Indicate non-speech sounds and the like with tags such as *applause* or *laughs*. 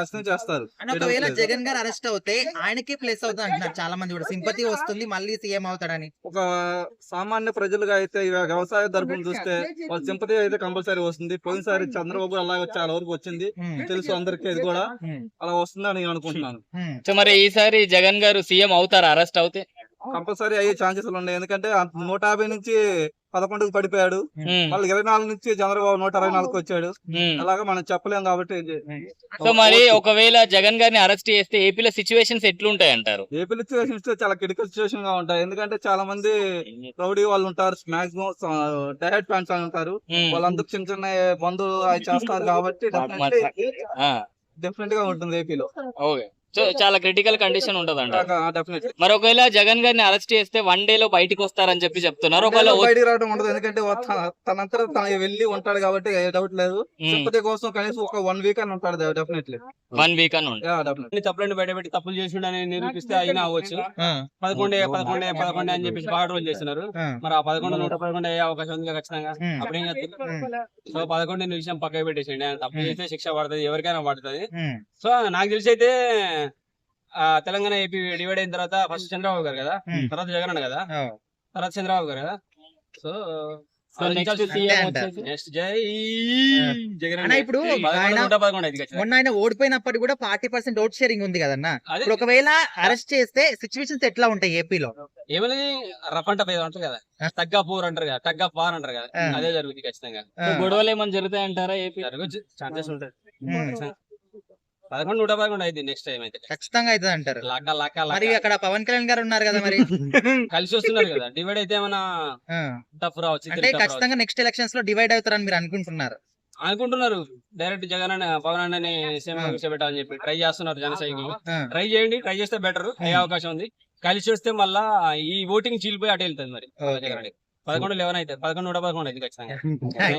ఖచ్చితంగా చేస్తారు. అని ఒకవేళ జగన్ గారు అరెస్ట్ అవుతే ఆయనకే ప్లేస్ అవుతుంది అంటున్నారు చాలా మంది కూడా. సింపతి వస్తుంది మళ్ళీ సీఎం అవుతాడని. ఒక సామాన్య ప్రజలుగా అయితే వ్యవసాయ తరపున చూస్తే వాళ్ళ సింపతి అయితే కంపల్సరీ వస్తుంది. పోయినసారి చంద్రబాబు అలాగే చాలా వరకు వచ్చింది. తెలుసు అందరికీ ఇది కూడా. అలా వస్తుందని నేను అనుకుంటున్నాను. మరి ఈసారి జగన్ గారు సీఎం అవుతారా? అరెస్ట్ అవుతే? కంపల్సరీ అయ్యే ఛాన్సెస్ ఉన్నాయి. ఎందుకంటే నూట యాభై నుంచి పదకొండుకు పడిపోయాడు. మళ్ళీ ఇరవై నాలుగు నుంచి చంద్రబాబు నూట అరవై నాలుగుకి వచ్చాడు. అలాగా మనం చెప్పలేం కాబట్టి సో మరి ఒకవేళ జగన్ గారిని అరెస్ట్ చేస్తే ఏపీలో సిచ్యువేషన్స్ ఎట్లుంటాయి అంటారు? ఏపీ సిచ్యువేషన్స్ చాలా క్రిటికల్ సిచ్యువేషన్గా ఉంటాయి. ఎందుకంటే చాలా మంది రౌడీ వాళ్ళు ఉంటారు. మాక్సిమం డైరెక్ట్ ఫ్యాన్స్ అని ఉంటారు. వాళ్ళందరూ చిన్న చిన్న బంధువులు అవి చేస్తారు కాబట్టి డెఫినెట్గా ఉంటుంది ఏపీలో. ఓకే. సో చాలా క్రిటికల్ కండిషన్ ఉంటది అంటారు డెఫినెట్ మరి ఒకవేళ జగన్ గారిని అరెస్ట్ చేస్తే వన్ డే లో బయటికి వస్తారని చెప్పి చెప్తున్నారు. ఒకవేళ బయటికి రావడం ఉండదు. ఎందుకంటే త- తనంతట తన వెళ్ళి ఉంటాడు కాబట్టి డౌట్ లేదు. ఉమ్, సింపతి కోసం కనీసం ఒక వన్ వీక్ అని ఉంటాడు డెఫినెట్లీ వన్ వీక్ అని ఉంటుంది తప్పులను బయటపెట్టి తప్పులు చేసిండని నిరూపిస్తే అయినా అవ్వచ్చు. పదకొండే పదకొండే పదకొండే అని చెప్పేసి బాగా రోజులు చేస్తున్నారు. ఆ, మరి ఆ పదకొండు నూట పదకొండు అయ్యే అవకాశం ఉంది ఖచ్చితంగా. ఉమ్, అప్పుడేం సో పదకొండు విషయం పక్కకి పెట్టేసిండి ఆయన తప్పు. చేస్తే శిక్ష పడుతుంది ఎవరికైనా పడుతుంది. సో నాకు తెలిసి అయితే తెలంగాణ ఏపీ డివైడ్ అయిన తర్వాత ఫస్ట్ చంద్రబాబు గారు కదా. తర్వాత జగన్ అన్న కదా? ఆ, తర్వాత చంద్రబాబు గారు కదా? సో సో నెక్స్ట్ సీఎం అంతే వచ్చేసి నెక్స్ట్ జై జగన్ అన్న ఇప్పుడు. మొన్న ఆయన ఓడిపోయినప్పటికీ కూడా ఫార్టీ పర్సెంట్ ఓట్ షేరింగ్ ఉంది కదన్న? ఒకవేళ అరెస్ట్ చేస్తే సిచ్యువేషన్స్ ఎట్లా ఉంటాయి ఏపీలో? ఏమని? రఫ్ అంట పేద అంటారు కదా. టగ్ ఆఫ్ ఊర్ అంటారు కదా. టగ్ ఆఫ్ వార్ అంటారు కదా. అదే జరుగుతుంది ఖచ్చితంగా. గొడవలు ఏమైనా జరుగుతాయి అంటారా ఏపీ? ఛాన్సెస్ ఉంటాయి. పదకొండు నూట పదకొండు అయింది నెక్స్ట్ టైం అయితే. ఖచ్చితంగా అవుతుంది అంటారు. లాక్క లాక్క మరి అక్కడ పవన్ కళ్యాణ్ గారు ఉన్నారు కదా మరి? *laughs* కలిసి వస్తున్నారు కదా. డివైడ్ అయితే ఏమైనా టఫ్ రావచ్చు అంటే ఖచ్చితంగా నెక్స్ట్ ఎలక్షన్స్లో డివైడ్ అవుతారని మీరు అనుకుంటున్నారు. అనుకుంటున్నారు. డైరెక్ట్ జగన్ అన్న పవన్ అన్నని సేమ్ ఆ. కూర్చోబెట్టాలని చెప్పి ట్రై చేస్తున్నారు జన సైనికులు. ట్రై చేయండి ట్రై చేస్తే బెటర్ అయ్యే అవకాశం ఉంది. కలిసి వస్తే మళ్ళా ఈ ఓటింగ్ చీలిపోయి అటు వెళ్తుంది మరి. పదకొండు లెవెన్ అయితే పదకొండు నూట పదకొండు అయితే ఖచ్చితంగా. *laughs*